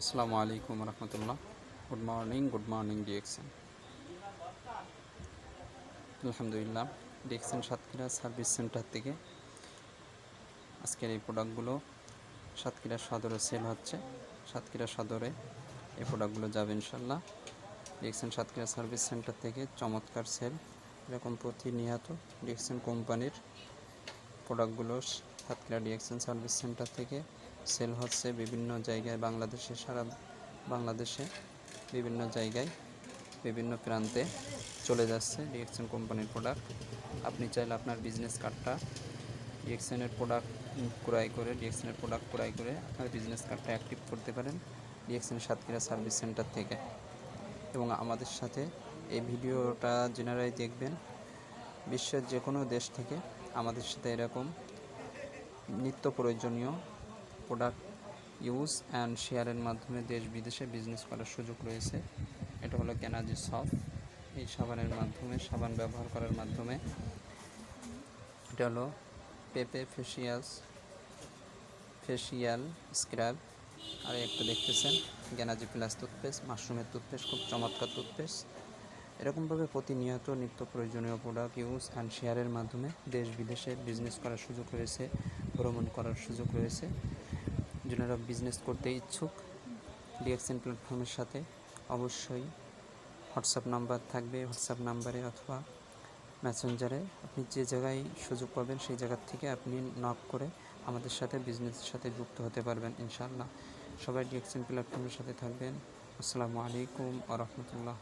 আসসালামু আলাইকুম রহমতুল্লাহ। Good morning good morning DXN আলহামদুলিল্লাহ ডিএক্সএন সাতক্ষীরা সার্ভিস সেন্টার থেকে আজকের এই প্রোডাক্টগুলো সাতক্ষীরা সদরে সেল হচ্ছে। সাতক্ষীরা সদরে এই প্রোডাক্টগুলো যাবে ইনশাল্লাহ ডিএক্সএন সাতক্ষীরা সার্ভিস সেন্টার থেকে চমৎকার সেল, এরকম প্রতিনিয়ত ডিএক্সএন কোম্পানির প্রোডাক্টগুলো সাতক্ষীরা ডিএক্সএন সার্ভিস সেন্টার থেকে সেল হচ্ছে বিভিন্ন জায়গায় বাংলাদেশে, সারা বাংলাদেশে বিভিন্ন জায়গায় বিভিন্ন প্রান্তে চলে যাচ্ছে ডিএক্সএন কোম্পানির প্রোডাক্ট আপনি চাইলে আপনার বিজনেস কার্ডটা ডিএক্সএনের প্রোডাক্ট ক্রয় করে ডিএক্সএনের প্রোডাক্ট ক্রয় করে আপনার বিজনেস কার্ডটা অ্যাক্টিভ করতে পারেন ডিএক্সএন সাতক্ষীরা সার্ভিস সেন্টার থেকে। এবং আমাদের সাথে এই ভিডিওটা জেনারাই দেখবেন, বিশ্বের যে কোনো দেশ থেকে আমাদের সাথে এরকম নিত্য প্রয়োজনীয় প্রোডাক্ট ইউজ অ্যান্ড শেয়ারের মাধ্যমে দেশ বিদেশে বিজনেস করার সুযোগ রয়েছে। এটা হলো কেনাজি সফ এই সাবানের মাধ্যমে, সাবান ব্যবহার করার মাধ্যমে। এটা হলো পেপে ফেসিয়ালস ফেসিয়াল স্ক্রাব আর একটা দেখতেছেন গ্যানাজি প্লাস টুথপেস্ট মাশরুমের টুথপেস্ট খুব চমৎকার টুথপেস্ট এরকমভাবে প্রতিনিয়ত নিত্য প্রয়োজনীয় প্রোডাক্ট ইউজ অ্যান্ড শেয়ারের মাধ্যমে দেশ বিদেশে বিজনেস করার সুযোগ রয়েছে, ভ্রমণ করার সুযোগ রয়েছে। যারা বিজনেস করতে ইচ্ছুক ডিএক্সএন প্ল্যাটফর্মের সাথে অবশ্যই হোয়াটসঅ্যাপ নাম্বার থাকবে হোয়াটসঅ্যাপ নাম্বারে অথবা মেসেঞ্জারে আপনি যে জায়গায় সুযোগ পাবেন সেই জায়গার থেকে আপনি নক করে আমাদের সাথে বিজনেসের সাথে যুক্ত হতে পারবেন ইনশাআল্লাহ। সবাই ডিএক্সএন প্ল্যাটফর্মের সাথে থাকবেন। আসসালামু আলাইকুম আ রহমতুল্লাহ।